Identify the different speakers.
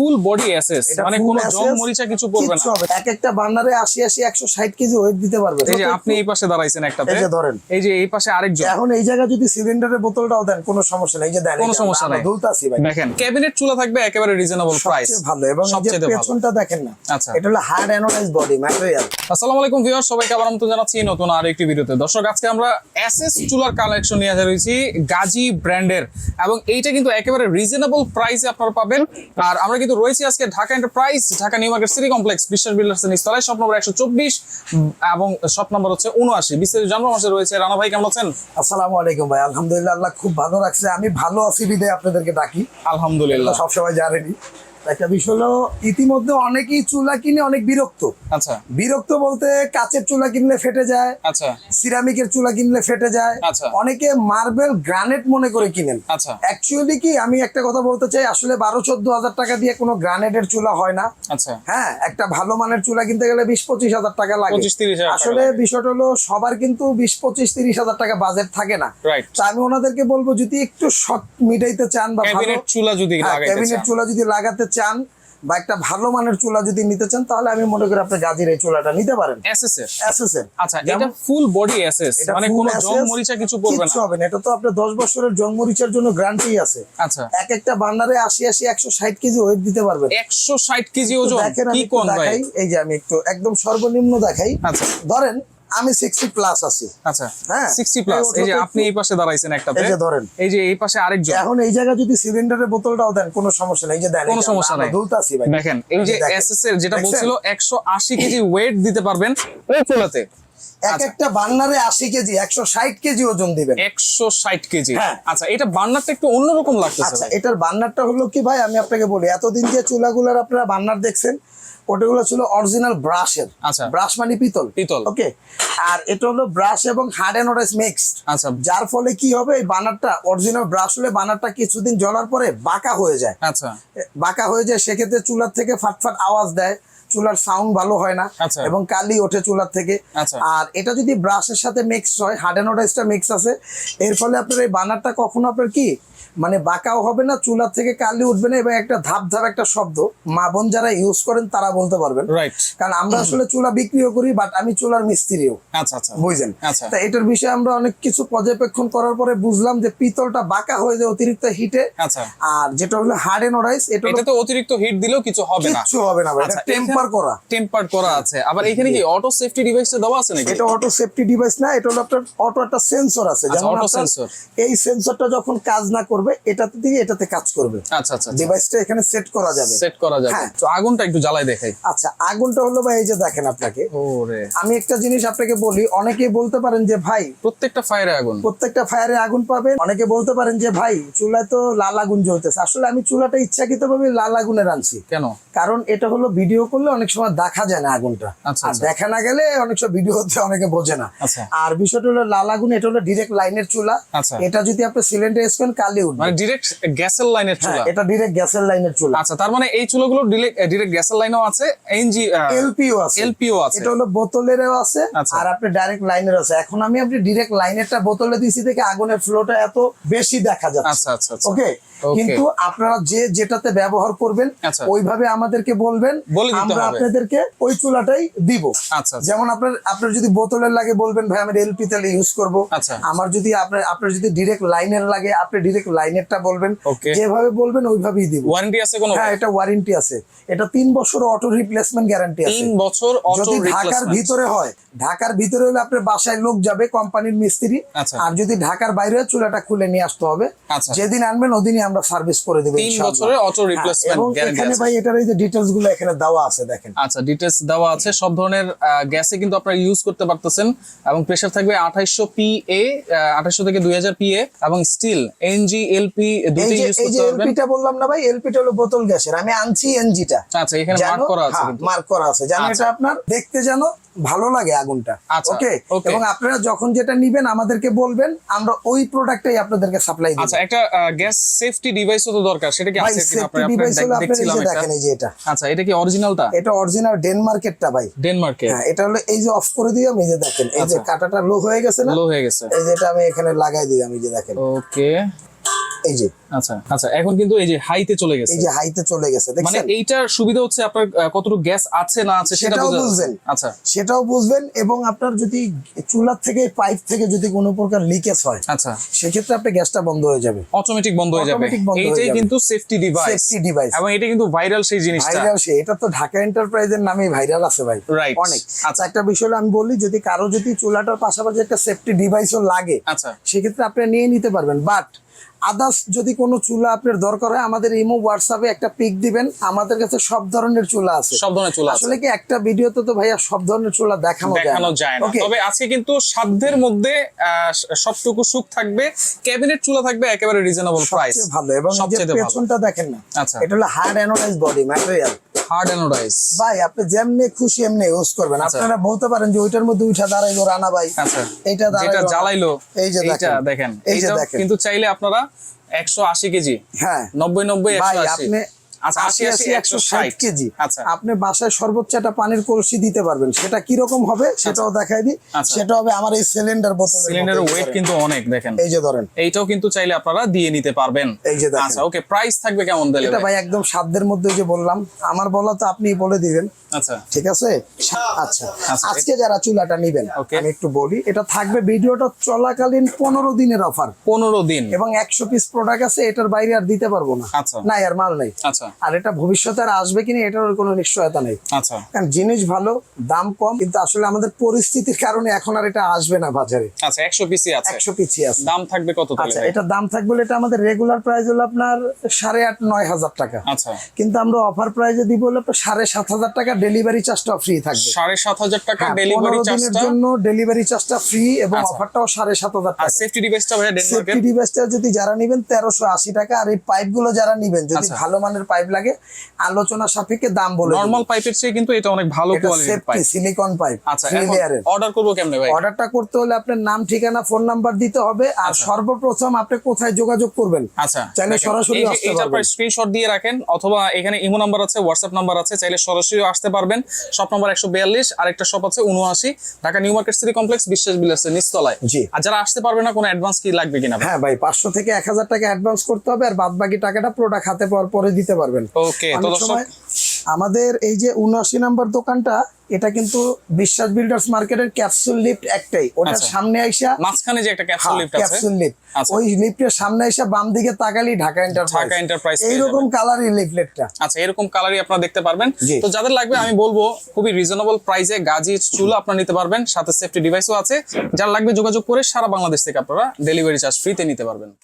Speaker 1: Full body assess মানে কোনো জং মরিচা কিছু পড়বে না।
Speaker 2: এক একটা বান্নারে আশি আশি একশো ষাট কেজি ওয়েট দিতে পারবে।
Speaker 1: এই যে আপনি এই পাশে দাঁড়াইছেন একটাতে
Speaker 2: এই যে ধরেন।
Speaker 1: এই যে এই পাশে আরেকজন
Speaker 2: এখন এই জায়গায় যদি সিলিন্ডারের বোতলটাও দেন কোনো সমস্যা নেই। এই যে দেন
Speaker 1: কোনো সমস্যা নাই।
Speaker 2: দুলতাছি ভাই।
Speaker 1: দেখেন ক্যাবিনেট চুলা থাকবে একেবারে রিজনেবল প্রাইস
Speaker 2: সবচেয়ে ভালো। এবং এই যে পেছনটা দেখেন না
Speaker 1: আচ্ছা।
Speaker 2: এটা হলো হার্ড অ্যানোডাইজ বডি ম্যাটেরিয়াল
Speaker 1: আসসালামু আলাইকুম ভিউয়ার সবাইকে আবার আমন্ত্রণ জানাচ্ছি নতুন আরেকটি ভিডিওতে। দর্শক আজকে আমরা এসএস চুলার কালেকশন নিয়ে হাজির হয়েছি গাজী ব্র্যান্ডের। এবং এইটা কিন্তু একেবারে রিজনেবল প্রাইসে আপনারা পাবেন। আর আমরা কিন্তু রয়েছে আজকে Dhaka enterprise Dhaka new market city complex Biswas builders নিচতলায়। শপ নম্বর একশো চব্বিশ এবং শপ নম্বর হচ্ছে উনআশি বিস্তারিত জন্ম মাসে রয়েছে রানা ভাই কেমন আছেন?
Speaker 2: আসসালামু আলাইকুম ভাই আলহামদুলিল্লাহ আল্লাহ খুব ভালো রাখছে। আমি ভালো আছি বিদায় আপনাদেরকে ডাকি।
Speaker 1: আলহামদুলিল্লাহ।
Speaker 2: সবসময় জানেনি একটা বিষয় হলো ইতিমধ্যে অনেকেই চুলা কিনে অনেক বিরক্ত।
Speaker 1: আচ্ছা।
Speaker 2: বিরক্ত বলতে কাচের চুলা কিনলে ফেটে যায়
Speaker 1: আচ্ছা।
Speaker 2: সিরামিকের চুলা কিনলে ফেটে যায়।
Speaker 1: আচ্ছা।
Speaker 2: অনেকে মার্বেল গ্রানাইট মনে করে কিনেন।
Speaker 1: আচ্ছা।
Speaker 2: অ্যাকচুয়ালি কি আমি একটা কথা বলতে চাই আসলে বারো চোদ্দ হাজার টাকা দিয়ে কোনো গ্রানাইটের চুলা হয় না।
Speaker 1: আচ্ছা।
Speaker 2: হ্যাঁ একটা ভালো মানের চুলা কিনতে গেলে বিশ পঁচিশ হাজার টাকা লাগে। আসলে বিষয়টা হলো সবার কিন্তু বিশ পঁচিশ তিরিশ হাজার টাকা বাজেট থাকে না।
Speaker 1: রাইট
Speaker 2: তা আমি ওনাদেরকে বলব যদি একটু শখ মিটাইতে চান বা
Speaker 1: চুলা যদি
Speaker 2: ক্যাবিনেট চুলা যদি লাগাতে চান বা একটা ভালো মানের চুলা যদি নিতে চান তাহলে আমি মনে করি আপনি গাজীর এই চুলাটা নিতে পারেন।
Speaker 1: এসএস এর
Speaker 2: এসএস এর
Speaker 1: আচ্ছা এটা ফুল বডি এসএস মানে কোনো জং মরিচা কিছু পড়বে না।
Speaker 2: হবে না এটা তো আপনার দশ বছরের জন্মরিচার জন্য গ্যারান্টি আছে।
Speaker 1: আচ্ছা।
Speaker 2: এক একটা বান্নারে আশি আশি একশো ষাট কেজি ওয়েট দিতে পারবেন।
Speaker 1: একশো ষাট কেজি ওজন? কি কোন ভাই?
Speaker 2: দেখাই এই যে আমি একটু একদম সর্বনিম্ন দেখাই।
Speaker 1: আচ্ছা।
Speaker 2: ধরেন আমি সিক্সটি প্লাস আছি।
Speaker 1: আচ্ছা
Speaker 2: হ্যাঁ।
Speaker 1: সিক্সটি প্লাস
Speaker 2: এই
Speaker 1: যে আপনি এই পাশে দাঁড়াইছেন একটা
Speaker 2: এই যে ধরেন।
Speaker 1: এই যে এই পাশে আরেকজন
Speaker 2: এখন এই জায়গায় যদি সিলিন্ডারের বোতলটাও দেন কোনো সমস্যা নেই। এই যে দেন
Speaker 1: কোনো সমস্যা নাই।
Speaker 2: দুলতাছি ভাই।
Speaker 1: দেখেন এই যে এসএস এর যেটা? বলছিল একশো আশি কেজি ওয়েট দিতে পারবেন ওই চুলাতে।
Speaker 2: এক
Speaker 1: আচ্ছা।
Speaker 2: একটা বান্নারে আশি কেজি একশো ষাট কেজি ওজন দিবেন।
Speaker 1: একশো ষাট কেজি।
Speaker 2: হ্যাঁ।
Speaker 1: আচ্ছা এটা বার্নারটা একটু অন্যরকম লাগতেছে
Speaker 2: আচ্ছা এটার বান্নারটা হলো কি ভাই আমি আপনাকে বলি এতদিন যে চুলাগুলোর আপনারা বান্নার দেখছেন ওটাগুলো ছিল অরিজিনাল ব্রাশের।
Speaker 1: আচ্ছা।
Speaker 2: ব্রাশ মানে পিতল।
Speaker 1: পিতল।
Speaker 2: ওকে? আর এটা হলো ব্রাশ এবং হার্ড অ্যান্ড ওরাইস মিক্সড
Speaker 1: আচ্ছা।
Speaker 2: যার ফলে কি হবে এই বানারটা অরিজিনাল ব্রাশ হলে বানারটা কিছুদিন জ্বলার পরে বাঁকা হয়ে যায়।
Speaker 1: আচ্ছা।
Speaker 2: বাঁকা হয়ে যায় সেক্ষেত্রে চুলার থেকে ফাটফাট আওয়াজ দেয়। চুলার সাউন্ড ভালো হয় না
Speaker 1: আচ্ছা।
Speaker 2: এবং কালি ওঠে চুলার থেকে।
Speaker 1: আচ্ছা।
Speaker 2: আর এটা যদি ব্রাশের সাথে মিক্স হয় হার্ড অ্যান্ড ওরাইসটা মিক্স আছে এর ফলে আপনার এই বানারটা কখনো আপনার কি মানে বাঁকাও হবে না চুলার থেকে কালি উঠবে না এবং একটা ধাপ ধাপ একটা শব্দ মা বোন যারা ইউজ করেন তারা বলতে পারবেন। কারণ আমরা আসলে চুলা বিক্রিও করি বাট আমি চুলার মিস্ত্রিও।
Speaker 1: আচ্ছা
Speaker 2: বুঝলেন। তা এটার বিষয়ে আমরা অনেক কিছু পর্যবেক্ষণ করার পরে বুঝলাম যে পিতলটা বাঁকা হয়ে যায় অতিরিক্ত হিটে আর যেটা হলো হার্ড এন্ড ওরাইস এটা
Speaker 1: তো অতিরিক্ত হিট দিলেও কিছু হবে না।
Speaker 2: কিছু হবে না টেম্পার করা।
Speaker 1: টেম্পার করা আছে। আবার এখানে কি অটো সেফটি ডিভাইসটা দেওয়া আছে নাকি?
Speaker 2: এটা অটো সেফটি ডিভাইস না এটা হলো আপনার অটো একটা সেন্সর আছে।
Speaker 1: আচ্ছা,
Speaker 2: যেমন আপনার
Speaker 1: sensor।
Speaker 2: এই সেন্সরটা যখন কাজ না করবে এটাতে দিয়ে এটাতে কাজ করবে।
Speaker 1: আচ্ছা আচ্ছা
Speaker 2: ডিভাইসটা এখানে সেট করা যাবে।
Speaker 1: সেট করা যাবে।
Speaker 2: হ্যাঁ।
Speaker 1: তো আগুনটা একটু দেখাই।
Speaker 2: আচ্ছা আগুনটা হলো ভাই এই যে দেখেন আপনাকে।
Speaker 1: ওরে।
Speaker 2: আমি একটা জিনিস আপনাকে বলি অনেকেই বলতে পারেন যে ভাই
Speaker 1: প্রত্যেকটা ফায়ারে আগুন।
Speaker 2: প্রত্যেকটা ফায়ারে আগুন পাবেন। অনেকে বলতে পারেন যে ভাই চুলায় তো লাল আগুন জ্বলতেছে। আসলে আমি চুলাটা ইচ্ছাকৃত ভাবে লাল আগুনে রাঁধছি
Speaker 1: কেন?
Speaker 2: কারণ এটা হলো ভিডিও করলে অনেক সময় দেখা যায় না আগুনটা।
Speaker 1: আচ্ছা,
Speaker 2: আর
Speaker 1: আচ্ছা।
Speaker 2: দেখা না গেলে অনেক সময় ভিডিও হচ্ছে অনেকে বোঝে না।
Speaker 1: আচ্ছা।
Speaker 2: আর বিষয়টা হলো লাল আগুন এটা হলো ডিরেক্ট লাইনের চুলা। এটা যদি আপনি সিলিন্ডার ইউজ করেন কালি উঠবে।
Speaker 1: মানে ডিরেক্ট গ্যাসের লাইনের
Speaker 2: হ্যাঁ
Speaker 1: চুলা?
Speaker 2: এটা ডিরেক্ট গ্যাসের লাইনের চুলা।
Speaker 1: আচ্ছা তার মানে এই চুলাগুলো ডিরেক্ট গ্যাসের লাইনও আছে এনজি
Speaker 2: এলপিও আছে।
Speaker 1: এলপিও আছে।
Speaker 2: এটা হলো বোতলেরও আছে। আর আপনি ডাইরেক্ট লাইনের আছে। এখন আমি আপনি ডিরেক্ট লাইনেরটা বোতলে দিছি দেখে আগুনের ফ্লোটা এত বেশি দেখা যাচ্ছে।
Speaker 1: আচ্ছা আচ্ছা
Speaker 2: ওকে কিন্তু আপনারা যে যেটাতে ব্যবহার করবেন। ওইভাবে আমাদেরকে বলবেন।
Speaker 1: বলে দিতে
Speaker 2: আমরা আপনাদেরকে ওই চুলাটাই দিব।
Speaker 1: আচ্ছা আচ্ছা।
Speaker 2: যেমন আপনার আপনার যদি বোতলের লাগে বলবেন ভাই আমি এলপি তেল ইউজ করব।
Speaker 1: আচ্ছা।
Speaker 2: আমার যদি আপনার আপনার যদি ডিরেক্ট লাইনের লাগে আপনি ডিরেক্ট লাইনেরটা বলবেন। যেভাবে বলবেন ওইভাবেই দিব।
Speaker 1: ওয়ারেন্টি আছে কোনো?
Speaker 2: হ্যাঁ এটা ওয়ারেন্টি আছে। এটা তিন বছর অটো রিপ্লেসমেন্ট গ্যারান্টি আছে।
Speaker 1: তিন বছর অটো
Speaker 2: যদি ঢাকার ভিতরে হয় ঢাকার ভিতরে হলে আপনার বাসায় লোক যাবে কোম্পানির মিস্ত্রি।
Speaker 1: আচ্ছা।
Speaker 2: আর যদি ঢাকার বাইরে চুলাটা খুলে নিয়ে আসতে হবে।
Speaker 1: আচ্ছা।
Speaker 2: যেদিন আনবেন ওদিনই আমরা সার্ভিস করে দেবো
Speaker 1: তিন
Speaker 2: ইনশাআল্লাহ।
Speaker 1: বছরের অটো রিপ্লেসমেন্ট গ্যারান্টি
Speaker 2: এখানে ভাই এটার এই যে ডিটেলসগুলো এখানে দেওয়া আছে। দেখেন।
Speaker 1: আচ্ছা ডিটেলস দেওয়া আছে। সব ধরনের গ্যাসে কিন্তু আপনারা ইউজ করতে পারতেছেন। এবং প্রেসার থাকবে আঠাইশশো পি এ আঠাইশশো থেকে দুই হাজার পি এ এবং স্টিল এনজি এলপি
Speaker 2: যে
Speaker 1: ইউজ করতে পারবেন।
Speaker 2: এলপিটা বললাম না ভাই এলপিটা হলো বোতল গ্যাসের। আমি আনছি এনজিটা
Speaker 1: আচ্ছা এখানে মার্ক করা আছে কিন্তু।
Speaker 2: মার্ক করা আছে। জানো
Speaker 1: আচ্ছা।
Speaker 2: এটা আপনার দেখতে জানো ভালো লাগে আগুনটা।
Speaker 1: আচ্ছা,
Speaker 2: ওকে এবং আপনারা যখন যেটা নিবেন আমাদেরকে বলবেন আমরা ওই প্রোডাক্টটাই আপনাদেরকে সাপ্লাই দিই
Speaker 1: আচ্ছা একটা গ্যাস সেফটি ডিভাইসও তো দরকার। সেটা কি আছে কিনা? আপনার দেখছিলাম
Speaker 2: দেখেন এই যে এটা।
Speaker 1: আচ্ছা এটা কি অরিজিনালটা
Speaker 2: এটা অরিজিনাল ডেনমার্কেরটা ভাই।
Speaker 1: ডেনমার্কের
Speaker 2: হ্যাঁ এটা হলো এই যে অফ করে দিলাম এই যে দেখেন এই যে
Speaker 1: আচ্ছা।
Speaker 2: কাটাটা লো হয়ে গেছে না?
Speaker 1: লো হয়ে গেছে।
Speaker 2: এই যে এটা আমি এখানে লাগাই দিলাম এই যে দেখেন।
Speaker 1: ওকে
Speaker 2: এই যে।
Speaker 1: আচ্ছা আচ্ছা এখন কিন্তু এই যে হাইতে চলে গেছে।
Speaker 2: এই যে হাইতে চলে গেছে
Speaker 1: মানে এইটার সুবিধা হচ্ছে আপনার কতটুকু গ্যাস আছে না আছে
Speaker 2: সেটাও বুঝবেন।
Speaker 1: আচ্ছা।
Speaker 2: সেটাও বুঝবেন এবং আপনার যদি চুলার থেকে পাইপ থেকে যদি কোনো প্রকার লিকেজ হয়
Speaker 1: আচ্ছা।
Speaker 2: সেক্ষেত্রে আপনার গ্যাসটা বন্ধ হয়ে যাবে।
Speaker 1: অটোমেটিক বন্ধ হয়ে যাবে। এইটাই কিন্তু সেফটি ডিভাইস
Speaker 2: সেফটি ডিভাইস
Speaker 1: এবং এটা কিন্তু ভাইরাল সেই জিনিসটা।
Speaker 2: ভাইরাল সে এটা তো ঢাকা এন্টারপ্রাইজের নামে ভাইরাল আছে ভাই. অনেক।
Speaker 1: আচ্ছা।
Speaker 2: একটা বিষয় হলো আমি বলি যদি কারও যদি চুলাটার পাশাপাশি একটা সেফটি ডিভাইসও লাগে
Speaker 1: আচ্ছা।
Speaker 2: সেক্ষেত্রে আপনি নিয়ে নিতে পারবেন। বাট আদার্স যদি কোনো চুলা আপনার দরকার হয় আমাদের ইমো হোয়াটসঅ্যাপে একটা পিক দিবেন। আমাদের কাছে সব ধরনের চুলা আছে।
Speaker 1: সব ধরনের চুলা
Speaker 2: আসলে কি একটা ভিডিওতে তো ভাইয়া সব ধরনের চুলা দেখানো যায়
Speaker 1: দেখানো যায় না। তবে আজকে কিন্তু সাধ্যের মধ্যে সবটুকু সুখ থাকবে। ক্যাবিনেট চুলা থাকবে একেবারে রিজনেবল প্রাইস
Speaker 2: সবচেয়ে ভালো। এবং
Speaker 1: সবচেয়ে ভালো।
Speaker 2: পেছনটা দেখেন না
Speaker 1: আচ্ছা।
Speaker 2: এটা হলো hard anodize body material
Speaker 1: hard anodize
Speaker 2: ভাই আপনি যেমনি খুশি এমনি ইউজ করবেন।
Speaker 1: আচ্ছা।
Speaker 2: আপনারা বলতে পারেন যে ওইটার মধ্যে উঠা দাঁড়াইলো রানা ভাই।
Speaker 1: আচ্ছা।
Speaker 2: দাঁড়াইলো
Speaker 1: যেটা জ্বালাইলো
Speaker 2: এই যে দেখেন। এই যে দেখেন।
Speaker 1: কিন্তু চাইলে আপনারা একশো আশি কেজি
Speaker 2: হ্যাঁ।
Speaker 1: নব্বই নব্বই
Speaker 2: ভাই
Speaker 1: একশো আশি।
Speaker 2: আপনি
Speaker 1: আশি আশি একশো ষাট
Speaker 2: কেজি।
Speaker 1: আচ্ছা।
Speaker 2: আপনি বাসায় সর্বোচ্চ একটা পানির কলসি দিতে পারবেন। সেটা কি রকম হবে সেটাও দেখাই দিই।
Speaker 1: আচ্ছা।
Speaker 2: সেটা হবে আমার এই সিলিন্ডার বোতল
Speaker 1: সিলিন্ডারের ওয়েট কিন্তু অনেক দেখেন।
Speaker 2: এই যে ধরেন।
Speaker 1: এইটাও কিন্তু চাইলে আপনারা দিয়ে নিতে পারবেন।
Speaker 2: এই যে দেখেন।
Speaker 1: আচ্ছা ওকে প্রাইস থাকবে কেমন দিলে
Speaker 2: এটা ভাই? একদম সাধ্যের মধ্যে যে বললাম আমার বলা তো আপনি বলে দিবেন।
Speaker 1: আচ্ছা।
Speaker 2: ঠিক আছে? আচ্ছা।
Speaker 1: আচ্ছা,
Speaker 2: আজকে যারা চুলাটা নিবেন. আমি একটু বলি এটা থাকবে ভিডিওটা চলাকালীন পনেরো দিনের অফার।
Speaker 1: পনেরো দিন।
Speaker 2: এবং একশো পিস প্রোডাক্ট আছে এটার বাইরে আর দিতে পারব না।
Speaker 1: আচ্ছা।
Speaker 2: নাই আর মাল নাই।
Speaker 1: আচ্ছা।
Speaker 2: আর এটা ভবিষ্যতে আর আসবে কিনা এটার কোনো নিশ্চয়তা নেই।
Speaker 1: আচ্ছা।
Speaker 2: কারণ জিনিস ভালো দাম কম কিন্তু আসলে আমাদের পরিস্থিতির কারণে এখন আর এটা আসবে না বাজারে।
Speaker 1: আচ্ছা একশো পিসি আছে।
Speaker 2: একশো পিছিয়ে আছে।
Speaker 1: দাম থাকবে কত তাহলে?
Speaker 2: আচ্ছা এটা দাম থাকবে এটা আমাদের রেগুলার প্রাইস হলো আপনার সাড়ে আট নয় হাজার টাকা।
Speaker 1: আচ্ছা।
Speaker 2: কিন্তু আমরা অফার প্রাইসে দিব হলো আপনার সাড়ে সাত হাজার টাকা ডেলিভারি চার্জটা ফ্রি থাকবে।
Speaker 1: সাড়ে সাত হাজার টাকা
Speaker 2: হ্যাঁ,
Speaker 1: ডেলিভারি
Speaker 2: দিনের
Speaker 1: চার্জটা
Speaker 2: জন্য ডেলিভারি চার্জটা ফ্রি এবং
Speaker 1: আচ্ছা।
Speaker 2: অফারটাও সাড়ে সাত হাজার
Speaker 1: আর
Speaker 2: টাকা
Speaker 1: সেফটি ডিভাইসটা ভাইয়া ডেনমার্কের
Speaker 2: সেফটি ডিভাইসটা যদি যারা নিবেন তেরোশো আশি টাকা আর এই পাইপগুলো যারা নিবেন যদি
Speaker 1: আচ্ছা।
Speaker 2: ভালো মানের পাইপ লাগে। আলোচনা সাপেক্ষে দাম বলে
Speaker 1: নরমাল পাইপের চেয়ে কিন্তু এটা অনেক ভালো কোয়ালিটির
Speaker 2: সেফটি
Speaker 1: পাইপ
Speaker 2: সিলিকন পাইপ
Speaker 1: আচ্ছা অর্ডার করব কেমনে ভাই?
Speaker 2: অর্ডারটা করতে হলে আপনার নাম ঠিকানা ফোন নাম্বার দিতে হবে। আর সর্বপ্রথম আপনি কোথায় যোগাযোগ করবেন
Speaker 1: আচ্ছা
Speaker 2: চাইলে সরাসরি আসতে পারবেন।
Speaker 1: আপনার স্ক্রিনশট দিয়ে রাখেন অথবা এখানে ইমো নাম্বার আছে হোয়াটসঅ্যাপ নাম্বার আছে চাইলে সরাসরি আসতে পারবেন। শপ নাম্বার একশো বিয়াল্লিশ আরেকটা শপ আছে উনআশি Dhaka new market city complex Biswas বিলাসের নিচতলায়।
Speaker 2: জি।
Speaker 1: আর যারা আসতে পারবে না কোনো অ্যাডভান্স কি লাগবে কিনা? ভাই?
Speaker 2: হ্যাঁ ভাই পাঁচশো থেকে এক হাজার টাকা অ্যাডভান্স করতে হবে আর বাদ বাকি টাকাটা প্রোডাক্ট হাতে পাওয়ার পরে দিতে পারবেন।
Speaker 1: ওকে তো দর্শক
Speaker 2: আমাদের এই যে উনআশি নাম্বার দোকানটা এটা কিন্তু বিশ্বাস বিল্ডার্স মার্কেটের ক্যাপসুল লিফট একটাই। ওটার
Speaker 1: আচ্ছা।
Speaker 2: সামনে আইসা
Speaker 1: মাঝখানে যে একটা ক্যাপসুল লিফট আছে?
Speaker 2: ক্যাপসুল লিফট
Speaker 1: আচ্ছা।
Speaker 2: ওই লিফটের সামনে আইসা বাম দিকে তাকালি ঢাকা এন্টারপ্রাইজ
Speaker 1: ঢাকা পেয়ে
Speaker 2: এইরকম কালারই লিফলেটটা
Speaker 1: আচ্ছা এরকম কালারই আপনারা দেখতে পারবেন। তো যাদের লাগবে আমি বলব খুবই রিজনেবল প্রাইসে গাজি চুলা আপনারা নিতে পারবেন। সাথে সেফটি ডিভাইসও আছে। যার লাগবে যোগাযোগ করে সারা বাংলাদেশ থেকে আপনারা ডেলিভারি চার্জ ফ্রিতে নিতে পারবেন।